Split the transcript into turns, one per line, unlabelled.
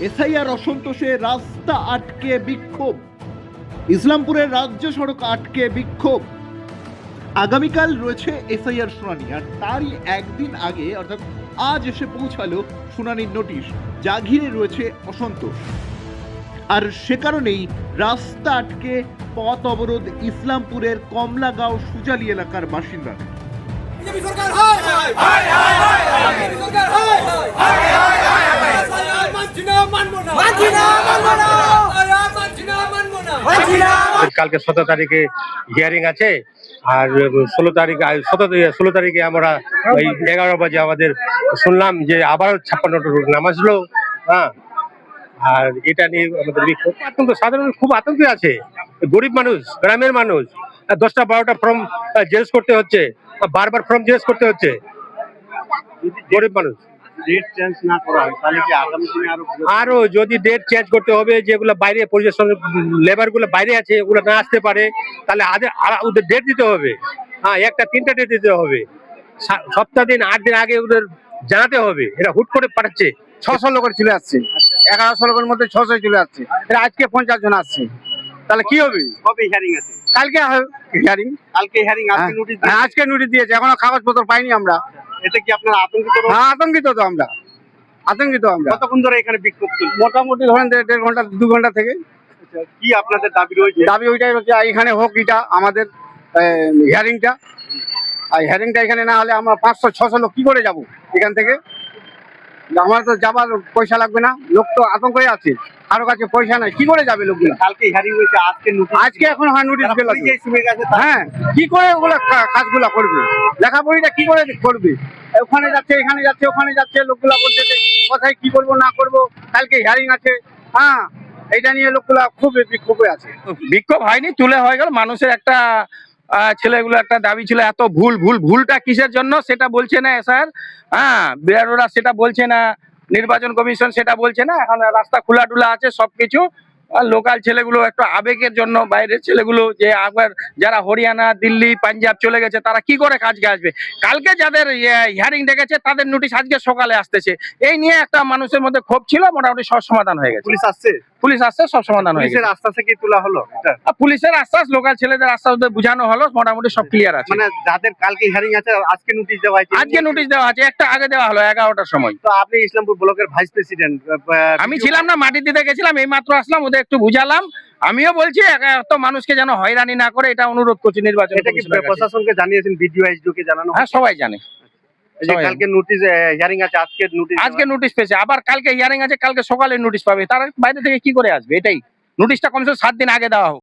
SIR অসন্তোষে রাস্তা আটকে বিক্ষোভ ইসলামপুরের রাজ্য সড়ক আটকে বিক্ষোভ আগামীকাল রয়েছে এসআইআর শুনানি আর তারই একদিন আগে অর্থাৎ আজ এসে পৌঁছালো শুনানির নোটিশ যা ঘিরে রয়েছে অসন্তোষ আর সে কারণেই রাস্তা আটকে পথ অবরোধ ইসলামপুরের কমলাগাঁও সুজালি এলাকার বাসিন্দারা
সরকার হায় হায় হায় হায় হায় হায় হায় হায় হায় হায় মানবো না। মানছি না। মানবো না মানছি না মানবো না। মানছি না।
কালকে সতেরো তারিখে হিয়ারিং আছে আর ষোলো তারিখ সতেরো ষোলো তারিখে আমরা ওই এগারো বাজে আমাদের শুনলাম যে আবার ছাপ্পান্নটা রোড নামাজলো হ্যাঁ। আর এটা নিয়ে আমাদের বিক্ষোভ আতঙ্ক সাধারণ খুব আতঙ্কে আছে। গরিব মানুষ গ্রামের মানুষ আর দশটা বারোটা ফর্ম জেরক্স করতে হচ্ছে বারবার ফর্ম জেরক্স করতে হচ্ছে। গরিব মানুষ।
ডেট চেঞ্জ না করা হয় তাহলে কি আগামী দিনে আরও
আরও যদি ডেট চেঞ্জ করতে হবে যেগুলো বাইরে পরিবেশন লেবারগুলো বাইরে আছে ওগুলো না আসতে পারে তাহলে ওদের ডেট দিতে হবে। হ্যাঁ একটা তিনটা ডেট দিতে হবে। সপ্তাহ দিন আট দিন আগে ওদের জানাতে হবে। এরা হুট করে পাঠাচ্ছে।
ছশো লোকের চলে আসছে। এগারোশো লোকের মধ্যে ছশো চলে আসছে। এরা আজকে পঞ্চাশ জন আসছে। তাহলে কি হবে?
কবে হিয়ারিং আছে?
কালকে হিয়ারিং
কালকে হিয়ারিং আজকে নোটিশ
আজকে নোটিশ দিয়েছে। এখনও কাগজপত্র পাইনি আমরা।
এতে কি আপনারা আতঙ্কিত?
হ্যাঁ আতঙ্কিত তো আমরা। আতঙ্কিত আমরা।
কতক্ষণ ধরে এখানে বিক্ষোভ
মোটামুটি ধরেন দেড় দেড় ঘণ্টা দু ঘণ্টা থেকে।
কি আপনাদের দাবি রয়েছে?
দাবি ওইটাই হচ্ছে এখানে হোক এটা আমাদের হিয়ারিংটা আর হিয়ারিংটা এখানে না হলে আমরা পাঁচশো ছশো লোক কি করে যাব এখান থেকে? আমার তো যাবার পয়সা লাগবে না লোক তো আতঙ্কই আছে। কারও কাছে পয়সা নাই কি করে যাবে লোকগুলো?
কালকে হিয়ারিং হয়েছে আজকে
আজকে এখন হয় নোটিশ গেল হ্যাঁ কি করে ওগুলো কাজগুলো করবে? লেখাপড়িটা কি করে করবে? ওখানে যাচ্ছে এখানে যাচ্ছে ওখানে যাচ্ছে লোকগুলা বলছে যে কোথায় কি করব না করব কালকে হিয়ারিং আছে। হ্যাঁ এটা নিয়ে লোকগুলা খুব বিক্ষোভে আছে।
বিক্ষোভ হয়নি তুলে হয়ে গেল মানুষের একটা ছেলেগুলো একটা দাবি ছিল, এত ভুল ভুল, ভুলটা কিসের জন্য? সেটা বলছে না স্যার হ্যাঁ বিআরওরা সেটা বলছে না, নির্বাচন কমিশন সেটা বলছে না, এখন রাস্তা খোলা টুলা আছে সবকিছু। লোকাল ছেলেগুলো একটু আবেগের জন্য, বাইরের ছেলেগুলো যে আবার যারা হরিয়ানা, দিল্লি, পাঞ্জাব চলে গেছে, তারা কি করে কাজকে আসবে? কালকে যাদের হিয়ারিং ডেকেছে, তাদের নোটিশ আজকে সকালে আসতেছে। এই নিয়ে একটা মানুষের মধ্যে ক্ষোভ ছিল, মোটামুটি সব সমাধান হয়ে গেছে।
পুলিশ আসছে
সব সমাধান হয়ে
পুলিশের তোলা হলো
পুলিশের আশ্বাস লোকাল ছেলেদের আশ্বাস বোঝানো হলো মোটামুটি সব ক্লিয়ার আছে।
মানে যাদের কালকে হিয়ারিং আছে আজকে নোটিশ দেওয়া হয়েছে।
আজকে নোটিশ দেওয়া আছে একটা আগে দেওয়া হলো এগারোটার সময়।
তো আপনি ইসলামপুর ব্লকের ভাইস প্রেসিডেন্ট
আমি ছিলাম না মাটি দিতে গেছিলাম এই মাত্র আসলাম ওদের একটু বুঝালাম। আমিও বলছি এত মানুষকে যেন হয়রানি না করে এটা অনুরোধ করছি নির্বাচন
এটা কি প্রশাসনকে জানিয়েছেন ভিডিও এইচডিও কে জানানো
হ্যাঁ সবাই জানে।
যে কালকে নোটিশ হিয়ারিং আছে আজকে নোটিশ
আজকে নোটিশ পেয়েছে আবার কালকে হিয়ারিং আছে কালকে সকালে নোটিশ পাবে। তার বাইরে থেকে কি করে আসবে? এটাই। নোটিশটা কমসে কম সাত দিন আগে দেওয়া হোক।